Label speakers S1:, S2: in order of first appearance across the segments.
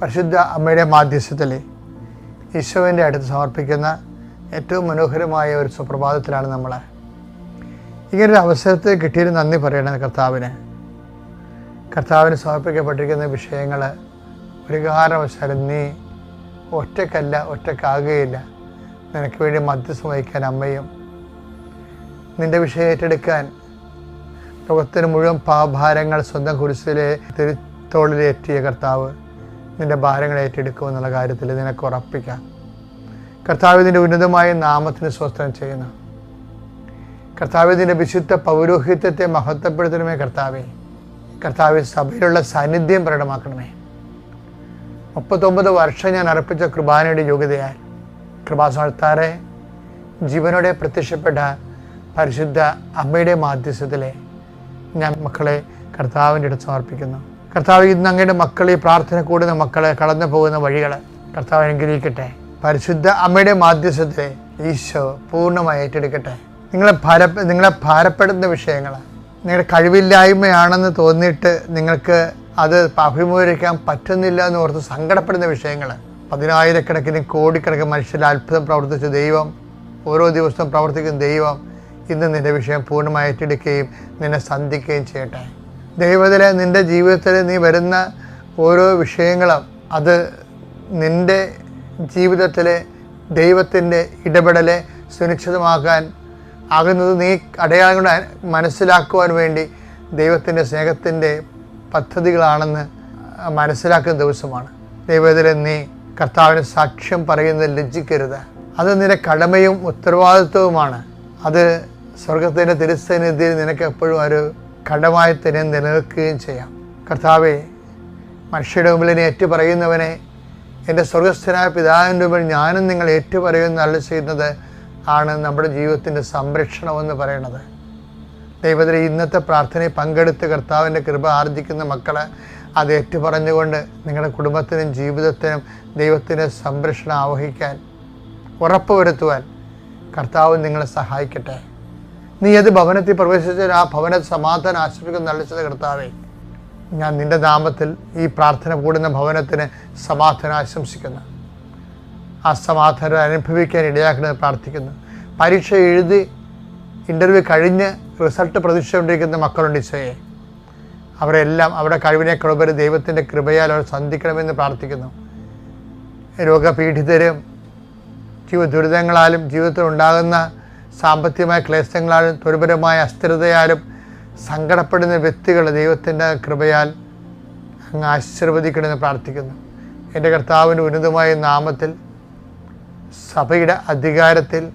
S1: പരിശുദ്ധ അമ്മയുടെ മാധ്യസ്ഥത്തിൽ ഈശോവിന്റെ അടുത്ത് സമർപ്പിക്കുന്ന ഏറ്റവും മനോഹരമായ ഒരു സുപ്രഭാതത്തിലാണ് നമ്മൾ. ഇങ്ങനൊരു അവസരത്തിൽ കിട്ടിയൊരു നന്ദി പറയണം കർത്താവിന്. കർത്താവിന് സമർപ്പിക്കപ്പെട്ടിരിക്കുന്ന വിഷയങ്ങൾ ഒരു കാരണവശാലും നീ ഒറ്റക്കല്ല ഒറ്റക്കാകുകയില്ല നിനക്ക് വേണ്ടി മധ്യസ്ഥം വഹിക്കാൻ അമ്മയും നിന്റെ വിഷയം ഏറ്റെടുക്കാൻ ലോകത്തിന് മുഴുവൻ പാഭാരങ്ങൾ സ്വന്തം കുരിശിലെ തിരുത്തോളിലേറ്റിയ കർത്താവ്. നിന്റെ ഭാരങ്ങൾ ഏറ്റെടുക്കുമെന്നുള്ള കാര്യത്തിൽ നിനക്ക് ഉറപ്പിക്കാം. കർത്താവ് ഇതിന്റെ ഉന്നതമായ നാമത്തിന് സ്വസ്ഥം ചെയ്യുന്നു. കർത്താവ് ഇതിന്റെ വിശുദ്ധ പൗരോഹിത്യത്തെ മഹത്വപ്പെടുത്തണമേ കർത്താവെ. കർത്താവ് സഭയിലുള്ള സാന്നിധ്യം പ്രകടമാക്കണമേ. മുപ്പത്തൊമ്പത് വർഷം ഞാൻ അർപ്പിച്ച കൃപാനയുടെ യോഗ്യതയാൽ കൃപാസനത്താറെ ജീവനോടെ പ്രത്യക്ഷപ്പെട്ട പരിശുദ്ധ അമ്മയുടെ മാധ്യസ്ഥത്തിലെ ഞാൻ മക്കളെ കർത്താവിന്റെ അടുത്ത് സമർപ്പിക്കുന്നു. കർത്താവ് ഇന്ന് അങ്ങയുടെ മക്കൾ ഈ പ്രാർത്ഥന കൂടുന്ന മക്കളെ കടന്നു പോകുന്ന വഴികൾ കർത്താവ് അനുഗ്രഹിക്കട്ടെ. പരിശുദ്ധ അമ്മയുടെ മാധ്യസ്ഥത്തെ ഈശോ പൂർണമായി ഏറ്റെടുക്കട്ടെ. നിങ്ങളെ ഭാര നിങ്ങളെ ഭാരപ്പെടുന്ന വിഷയങ്ങൾ നിങ്ങളുടെ കഴിവില്ലായ്മയാണെന്ന് തോന്നിയിട്ട് നിങ്ങൾക്ക് അത് അഭിമുഖീകരിക്കാൻ പറ്റുന്നില്ല എന്ന് ഓർത്ത് സങ്കടപ്പെടുന്ന വിഷയങ്ങൾ പതിനായിരക്കണക്കിന് കോടിക്കണക്കിന് മനുഷ്യരിൽ അത്ഭുതം പ്രവർത്തിച്ച ദൈവം ഓരോ ദിവസവും പ്രവർത്തിക്കുന്ന ദൈവം ഇന്ന് നിന്റെ വിഷയം പൂർണമായി ഏറ്റെടുക്കുകയും നിന്നെ സന്ധിക്കുകയും ചെയ്യട്ടെ. ദൈവത്തിൽ നിന്റെ ജീവിതത്തിൽ നീ വരുന്ന ഓരോ വിഷയങ്ങളും അത് നിന്റെ ജീവിതത്തിലെ ദൈവത്തിന്റെ ഇടപെടലെ സുനിശ്ചിതമാക്കാൻ ആകുന്നത് നീ അടയാളങ്ങൾ മനസ്സിലാക്കുവാൻ വേണ്ടി ദൈവത്തിന്റെ സ്നേഹത്തിന്റെ പദ്ധതികളാണെന്ന് മനസ്സിലാക്കുന്ന ദിവസമാണ്. ദൈവത്തിൽ നീ കർത്താവിന് സാക്ഷ്യം പറയുന്നത് ലജ്ജിക്കരുത്. അത് നിന്റെ കടമയും ഉത്തരവാദിത്വവുമാണ്. അത് സ്വർഗത്തിന്റെ തിരുസന്നിധിയിൽ നിനക്ക് എപ്പോഴും ഒരു കടമായി തന്നെ നിലനിൽക്കുകയും ചെയ്യാം. കർത്താവെ മനുഷ്യരുടെ മുമ്പിൽ എന്നെ ഏറ്റുപറയുന്നവനെ എന്റെ സ്വർഗസ്ഥനായ പിതാവിന്റെ മുമ്പിൽ ഞാനും നിങ്ങൾ ഏറ്റുപറയുന്ന അല്ല ചെയ്യുന്നത് ആണ് നമ്മുടെ ജീവിതത്തിന്റെ സംരക്ഷണമെന്ന് പറയണത്. ദൈവത്തിലെ ഇന്നത്തെ പ്രാർത്ഥനയിൽ പങ്കെടുത്ത് കർത്താവിന്റെ കൃപ ആർജിക്കുന്ന മക്കളെ അത് ഏറ്റുപറഞ്ഞുകൊണ്ട് നിങ്ങളുടെ കുടുംബത്തിനും ജീവിതത്തിനും ദൈവത്തിന്റെ സംരക്ഷണം ആവഹിക്കാൻ ഉറപ്പുവരുത്തുവാൻ കർത്താവ് നിങ്ങളെ സഹായിക്കട്ടെ. നീ ഏത് ഭവനത്തിൽ പ്രവേശിച്ചാൽ ആ ഭവന സമാധാനം ആശ്രയിക്കുന്ന നല്ലത് കർത്താവേ. ഞാൻ നിന്റെ നാമത്തിൽ ഈ പ്രാർത്ഥന കൂടുന്ന ഭവനത്തിന് സമാധാനം ആശംസിക്കുന്നു. ആ സമാധാനം അനുഭവിക്കാൻ ഇടയാക്കണമെന്ന് പ്രാർത്ഥിക്കുന്നു. പരീക്ഷ എഴുതി ഇന്റർവ്യൂ കഴിഞ്ഞ് റിസൾട്ട് പ്രതീക്ഷിച്ചുകൊണ്ടിരിക്കുന്ന മക്കളുണ്ട് ഈശോയെ. അവരെല്ലാം അവരുടെ കഴിവിനേക്കുള്ളവർ ദൈവത്തിന്റെ കൃപയാൽ അവർ സന്ധിക്കണമെന്ന് പ്രാർത്ഥിക്കുന്നു. രോഗപീഡിതരും ജീവ ദുരിതങ്ങളാലും ജീവിതത്തിൽ ഉണ്ടാകുന്ന സാമ്പത്തികമായ ക്ലേശങ്ങളാലും തൊഴിൽപരമായ അസ്ഥിരതയാലും സങ്കടപ്പെടുന്ന വ്യക്തികൾ ദൈവത്തിന്റെ കൃപയാൽ അങ്ങ് ആശീർവദിക്കണമെന്ന് പ്രാർത്ഥിക്കുന്നു. എന്റെ കർത്താവിന്റെ ഉന്നതമായ നാമത്തിൽ സഭയുടെ അധികാരത്തിൽ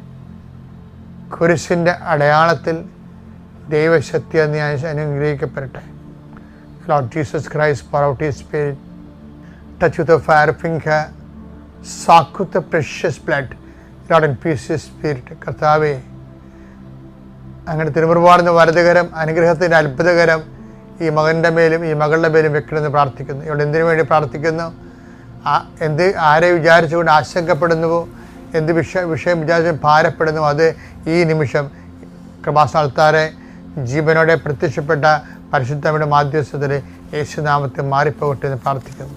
S1: കുരിശിന്റെ അടയാളത്തിൽ ദൈവശക്തി എന്ന് അനുഗ്രഹിക്കപ്പെടട്ടെ. Lord Jesus Christ, pour out His Spirit, touch with the fire finger, soak with the precious. കർത്താവേ അങ്ങനെ തിരുമുറുപാടുന്ന വലതുകരം അനുഗ്രഹത്തിന്റെ അത്ഭുതകരം ഈ മകന്റെ മേലും ഈ മകളുടെ മേലും വെക്കണമെന്ന് പ്രാർത്ഥിക്കുന്നു. ഇവിടെ എന്തിനു വേണ്ടി പ്രാർത്ഥിക്കുന്നു? എന്ത് ആരെ വിചാരിച്ചുകൊണ്ട് ആശങ്കപ്പെടുന്നുവോ? എന്ത് വിഷയ വിഷയം വിചാരിച്ച് ഭാരപ്പെടുന്നു അത് ഈ നിമിഷം കൃപാസ്ഥാനത്താരെ ജീവനോടെ പ്രത്യക്ഷപ്പെട്ട പരിശുദ്ധയുടെ മാധ്യസ്ഥത്തിൽ യേശുനാമത്തിൽ മാറിപ്പോകട്ടെ എന്ന് പ്രാർത്ഥിക്കുന്നു.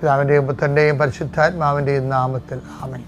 S1: പിതാവിന്റെയും പുത്രന്റെയും പരിശുദ്ധാത്മാവിന്റെയും നാമത്തിൽ ആമേ